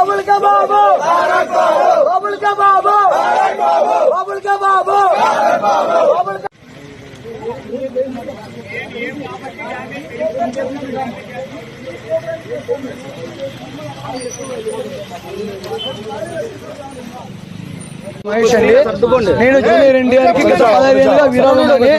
బాబుల్ కా బాబు! బాబుల్ కా బాబు! బాబుల్ కా బాబు! మహేష్ అండి నేను జూనియర్ ఎన్టీఆర్కి గత పదహైదు ఏళ్ళ విరాళంలోనే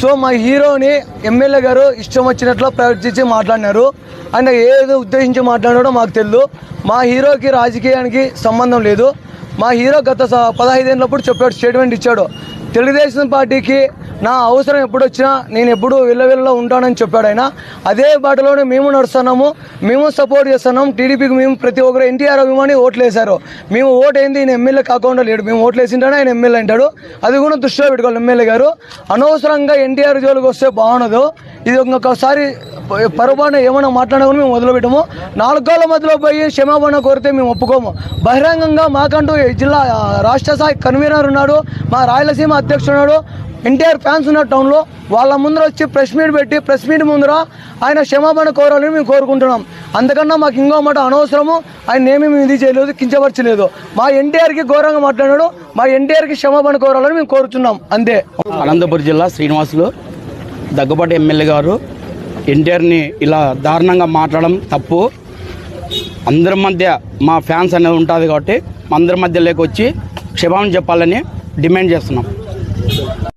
సో మా హీరోని ఎమ్మెల్యే గారు ఇష్టం వచ్చినట్లు ప్రవర్తించి మాట్లాడినారు. ఆయన ఏదో ఉద్దేశించి మాట్లాడాడో మాకు తెలియదు మా హీరోకి రాజకీయానికి సంబంధం లేదు. మా హీరో గత స- పదహైదేళ్ళప్పుడు చెప్పాడు స్టేట్మెంట్ ఇచ్చాడు. తెలుగుదేశం పార్టీకి నా అవసరం ఎప్పుడు వచ్చినా నేను ఎప్పుడు వెళ్ళవెళ్ళలో ఉంటానని చెప్పాడు ఆయన. అదే బాటలోనే మేము నడుస్తున్నాము. మేము సపోర్ట్ చేస్తున్నాం. టీడీపీకి మేము ప్రతి ఒక్కరు ఎన్టీఆర్ అభిమాని ఓట్లు వేశారు మేము ఓటు ఏంది ఈయన ఎమ్మెల్యే కాకుండా లేడు. మేము ఓట్లు వేసింటాడు ఆయన ఎమ్మెల్యే అంటాడు. అది కూడా దృష్టిలో పెట్టుకోవాలి ఎమ్మెల్యే గారు. అనవసరంగా ఎన్టీఆర్ జోలికి వస్తే బాగుండదు. ఇది ఇంకొకసారి పొరపాటున ఏమైనా మాట్లాడినా మేము వదిలిపెట్టము నాలుగు కాళ్ళ మధ్యలో పోయి క్షమాపణ కోరితే మేము ఒప్పుకోము. బహిరంగంగా మాకంటూ ఈ జిల్లా రాష్ట్ర స్థాయి కన్వీనర్ ఉన్నాడు. మా రాయలసీమ అధ్యక్షుడు ఉన్నాడు. ఎన్టీఆర్ ఫ్యాన్స్ ఉన్న టౌన్లో వాళ్ళ ముందర వచ్చి ప్రెస్ మీట్ పెట్టి ప్రెస్ మీట్ ముందర ఆయన క్షమాపణ కోరాలని మేము కోరుకుంటున్నాం. అందుకన్నా మాకు ఇంకో మాట అనవసరము. ఆయన ఏమీ మేము ఇది చేయలేదు కించపరచలేదు. మా ఎన్టీఆర్కి ఘోరంగా మాట్లాడాడు. మా ఎన్టీఆర్కి క్షమాపణ కోరాలని మేము కోరుతున్నాం అంతే. అనంతపురం జిల్లా శ్రీనివాసులు దగ్గుబాటి ఎమ్మెల్యే గారు ఎన్టీఆర్ని ఇలా దారుణంగా మాట్లాడడం తప్పు. అందరి మధ్య మా ఫ్యాన్స్ అనేది ఉంటుంది కాబట్టి అందరి మధ్యలోకి వచ్చి క్షమాపణ చెప్పాలని డిమాండ్ చేస్తున్నాం.